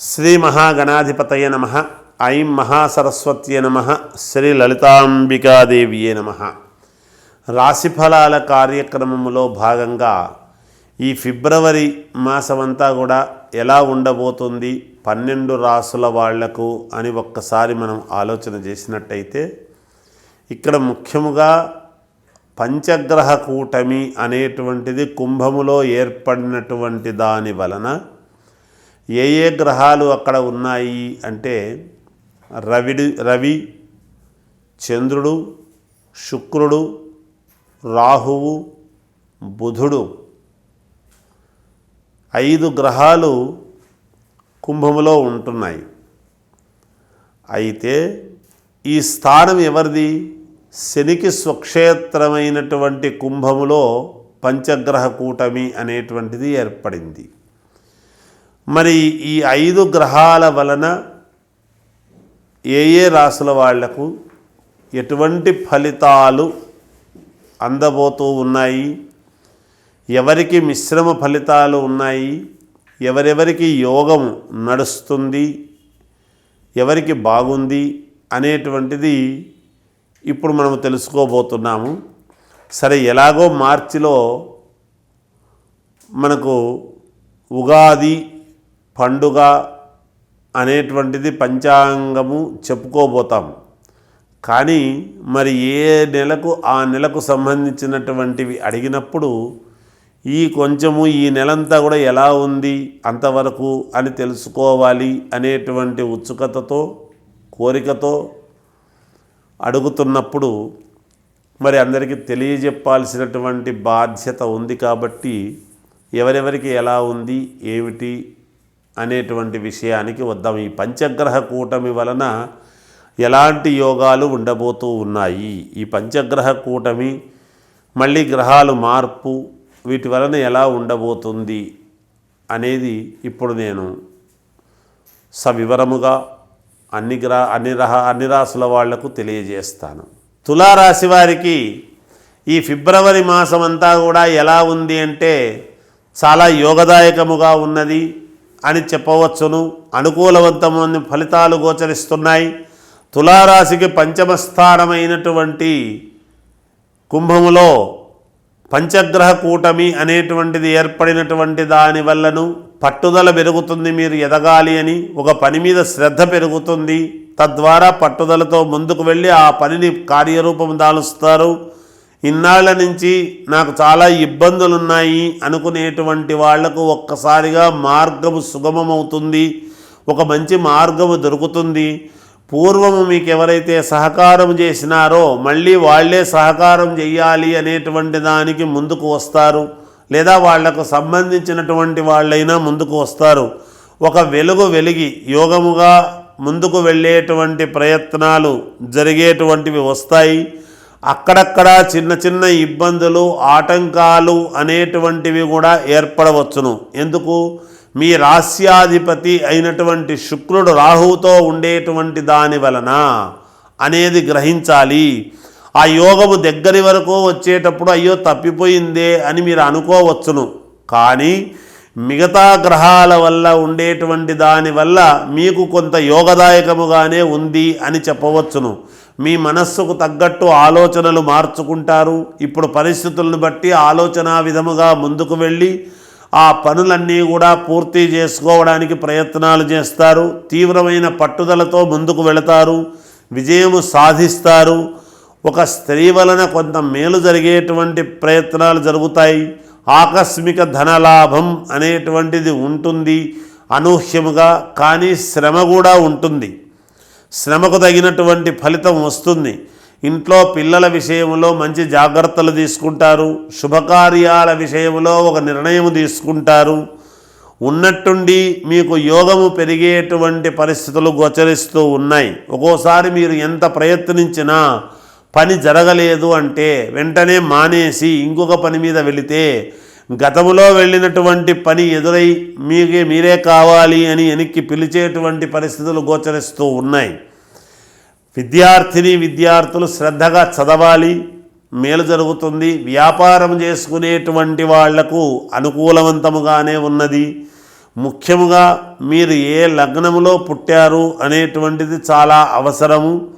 శ్రీ మహాగణాధిపతయ నమ. ఐం మహాసరస్వత్యే నమ. శ్రీ లలితాంబికాదేవియే నమ. రాశిఫలాల కార్యక్రమములో భాగంగా ఈ ఫిబ్రవరి మాసమంతా కూడా ఎలా ఉండబోతుంది పన్నెండు రాసుల వాళ్ళకు అని ఒక్కసారి మనం ఆలోచన చేసినట్టయితే ఇక్కడ ముఖ్యముగా పంచగ్రహ కూటమి అనేటువంటిది కుంభములో ఏర్పడినటువంటి దాని వలన ఏ ఏ గ్రహాలు అక్కడ ఉన్నాయి అంటే రవిడి రవి చంద్రుడు శుక్రుడు రాహువు బుధుడు. ఐదు గ్రహాలు కుంభములో ఉంటున్నాయి. అయితే ఈ స్థానం ఎవరిది? శనికి స్వక్షేత్రమైనటువంటి కుంభములో పంచగ్రహ కూటమి అనేటువంటిది ఏర్పడింది. మరి ఈ ఐదు గ్రహాల వలన ఏ ఏ రాసుల వాళ్ళకు ఎటువంటి ఫలితాలు అందబోతూ ఉన్నాయి? ఎవరికి మిశ్రమ ఫలితాలు ఉన్నాయి? ఎవరెవరికి యోగం నడుస్తుంది? ఎవరికి బాగుంది? అనేటువంటిది ఇప్పుడు మనం తెలుసుకోబోతున్నాము. సరే ఎలాగో మార్చిలో మనకు ఉగాది పండుగ అనేటువంటిది పంచాంగము చెప్పుకోబోతాం. కానీ మరి ఏ నెలకు ఆ నెలకు సంబంధించినటువంటివి అడిగినప్పుడు ఈ కొంచెము ఈ నెలంతా కూడా ఎలా ఉంది అంతవరకు అని తెలుసుకోవాలి అనేటువంటి ఉత్సుకతతో కోరికతో అడుగుతున్నప్పుడు మరి అందరికీ తెలియజెప్పాల్సినటువంటి బాధ్యత ఉంది కాబట్టి ఎవరెవరికి ఎలా ఉంది ఏమిటి అనేటువంటి విషయానికి వద్దాం ఈ పంచగ్రహ కూటమి వలన ఎలాంటి యోగాలు ఉండబోతూ ఉన్నాయి? ఈ పంచగ్రహ కూటమి మళ్ళీ గ్రహాలు మార్పు వీటి వలన ఎలా ఉండబోతుంది అనేది ఇప్పుడు నేను సవివరముగా అన్ని గ్రహ అన్ని రహ అన్ని రాసుల వాళ్ళకు తెలియజేస్తాను. తులారాశి వారికి ఈ ఫిబ్రవరి మాసం అంతా కూడా ఎలా ఉంది అంటే చాలా యోగదాయకముగా ఉన్నది. అని చెప్పవచ్చును. అనుకూలవంతమైన ఫలితాలు గోచరిస్తున్నాయి. తులారాశికి పంచమ స్థానమైనటువంటి కుంభములో పంచగ్రహ కూటమి అనేటువంటిది ఏర్పడినటువంటి దాని వల్లను పట్టుదల పెరుగుతుంది మీరు ఎదగాలి అని ఒక పని మీద శ్రద్ధ పెరుగుతుంది. తద్వారా పట్టుదలతో ముందుకు వెళ్ళి ఆ పనిని కార్యరూపం దాలుస్తారు. ఇన్నాళ్ళ నుంచి నాకు చాలా ఇబ్బందులున్నాయి అనుకునేటువంటి వాళ్ళకు ఒక్కసారిగా మార్గము సుగమమవుతుంది. ఒక మంచి మార్గము దొరుకుతుంది. పూర్వము మీకు ఎవరైతే సహకారం చేసినారో మళ్ళీ వాళ్ళే సహకారం చేయాలి అనేటువంటి దానికి ముందుకు వస్తారు. లేదా వాళ్ళకు సంబంధించినటువంటి వాళ్ళైనా ముందుకు వస్తారు. ఒక వెలుగు వెలిగి యోగముగా ముందుకు వెళ్ళేటువంటి ప్రయత్నాలు జరిగేటువంటివి వస్తాయి. అక్కడక్కడ చిన్న చిన్న ఇబ్బందులు ఆటంకాలు అనేటువంటివి కూడా ఏర్పడవచ్చును. ఎందుకు? మీ రాస్యాధిపతి అయినటువంటి శుక్రుడు రాహువుతో ఉండేటువంటి దాని వలన అనేది గ్రహించాలి. ఆ యోగము దగ్గరి వరకు వచ్చేటప్పుడు అయ్యో తప్పిపోయిందే అని మీరు అనుకోవచ్చును. కానీ మిగతా గ్రహాల వల్ల ఉండేటువంటి దాని వల్ల మీకు కొంత యోగదాయకముగానే ఉంది అని చెప్పవచ్చును. మీ మనస్సుకు తగ్గట్టు ఆలోచనలు మార్చుకుంటారు. ఇప్పుడు పరిస్థితులను బట్టి ఆలోచన విధముగా ముందుకు వెళ్ళి ఆ పనులన్నీ కూడా పూర్తి చేసుకోవడానికి ప్రయత్నాలు చేస్తారు. తీవ్రమైన పట్టుదలతో ముందుకు వెళతారు. విజయము సాధిస్తారు. ఒక స్త్రీ వలన కొంత మేలు జరిగేటువంటి ప్రయత్నాలు జరుగుతాయి. ఆకస్మిక ధనలాభం అనేటువంటిది ఉంటుంది. అనూహ్యముగా కానీ శ్రమ కూడా ఉంటుంది. శ్రమకు తగినటువంటి ఫలితం వస్తుంది. ఇంట్లో పిల్లల విషయంలో మంచి జాగ్రత్తలు తీసుకుంటారు. శుభకార్యాల విషయంలో ఒక నిర్ణయం తీసుకుంటారు. ఉన్నట్టుండి మీకు యోగము పెరిగేటువంటి పరిస్థితులు గోచరిస్తూ ఉన్నాయి. ఒక్కోసారి మీరు ఎంత ప్రయత్నించినా పని జరగలేదు అంటే వెంటనే మానేసి ఇంకొక పని మీద వెళితే గతములో వెళ్ళినటువంటి పని ఎదురై మీకే మీరే కావాలి అని వెనక్కి పిలిచేటువంటి పరిస్థితులు గోచరిస్తూ ఉన్నాయి. విద్యార్థిని విద్యార్థులు శ్రద్ధగా చదవాలి. మేలు జరుగుతుంది. వ్యాపారం చేసుకునేటువంటి వాళ్ళకు అనుకూలవంతముగానే ఉన్నది. ముఖ్యముగా మీరు ఏ లగ్నములో పుట్టారు అనేటువంటిది చాలా అవసరము.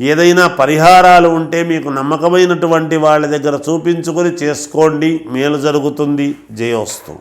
ఏదైనా పరిహారాలు ఉంటే మీకు నమ్మకమైనటువంటి వాళ్ళ దగ్గర చూపించుకొని చేసుకోండి. మేలు జరుగుతుంది. జయోస్తు.